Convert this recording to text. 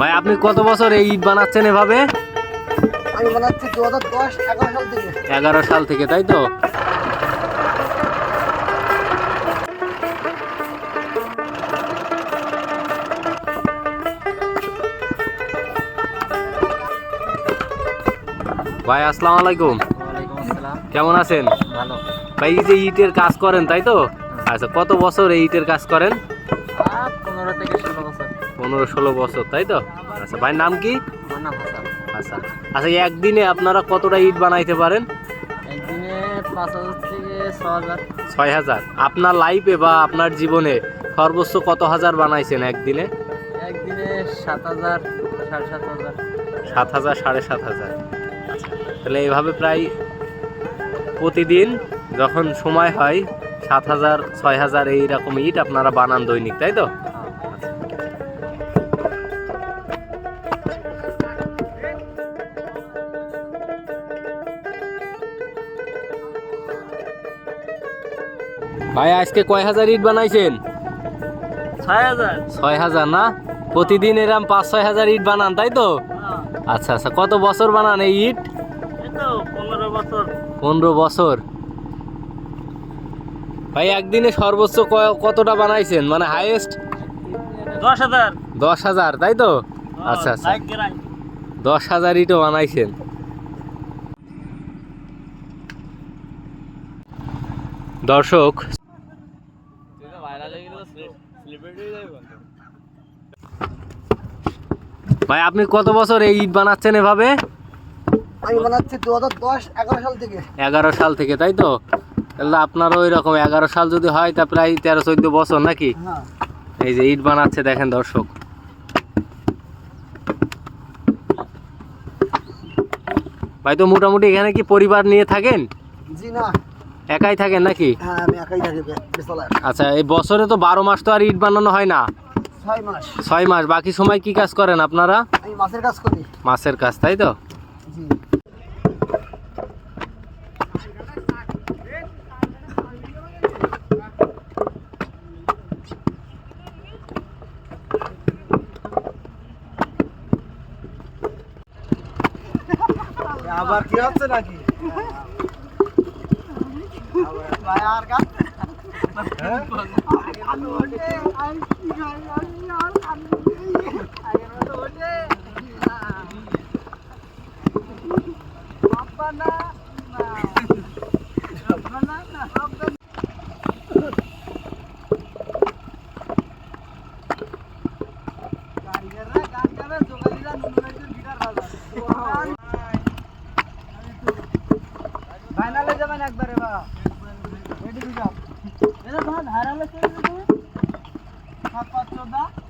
ভাই আপনি কত বছর এই ইট বানাচ্ছেন এভাবে? আমি বানাচ্ছি দু হাজার দশ এগারো সাল থেকে। এগারো সাল থেকে তাই তো? ভাই আসসালামু আলাইকুম। কেমন আছেন? ভালো। ভাই এই যে ইটের কাজ করেন তাই তো? আচ্ছা কত বছর এই ইটের কাজ করেন? পনেরো থেকে ষোলো বছর। পনেরো ষোলো বছর তাই তো? আচ্ছা ভাই নাম কি? আচ্ছা আচ্ছা একদিনে আপনারা কতটা ইট বানাইতে পারেন? ছয় হাজার। আপনার লাইফে বা আপনার জীবনে সর্বোচ্চ কত হাজার বানাইছেন একদিনে? একদিনে সাত হাজার সাড়ে সাত হাজার। সাত হাজার সাড়ে সাত হাজার। আচ্ছা তাহলে এইভাবে প্রায় প্রতিদিন যখন সময় হয় সাত হাজার ছয় হাজার এইরকম ইট আপনারা বানান দৈনিক তাই তো? ভাই আজকে কয় হাজার ইট বানাইছেন? ছয় হাজার। না? প্রতিদিন এরম পাঁচ ছয় হাজার ইট বানান তাই তো? আচ্ছা আচ্ছা কত বছর বানান এই ইট পনেরো বছর। পনেরো বছর। ভাই একদিনে সর্বোচ্চ কতটা বানাইছেন? মানে হাইয়েস্ট দশ হাজার। দশ হাজার তাই তো? আচ্ছা আচ্ছা। দশ হাজার ইটও বানাইছেন। দর্শক ভাই আপনি কত বছর এই ইট বানাচ্ছেন এভাবে? আমি বানাচ্ছি দু হাজার দশ এগারো সাল থেকে। এগারো সাল থেকে তাই তো? তাহলে আপনারও ওই রকম এগারো সাল যদি হয় তা প্রায় তেরো চোদ্দ বছর নাকি? হ্যাঁ। এই যে ইট বানাচ্ছে দেখেন দর্শক। ভাই তো মোটামুটি এখানে কি পরিবার নিয়ে থাকেন? জি না। একাই থাকেন নাকি? হ্যাঁ আমি একাই থাকি বিশালায় আচ্ছা এই বছরে তো বারো মাস তো আর ইট বানানো হয় না? ছয় মাস। ছয় মাস বাকি সময় কি কাজ করেন আপনারা? আমি মাছের কাজ করি। মাছের কাজ তাই তো? জি। আবার কি হচ্ছে নাকি? ফাইনালে যাবেন একবারে বা अभी तुझा धारा लगे हाथ पाँच चौदह।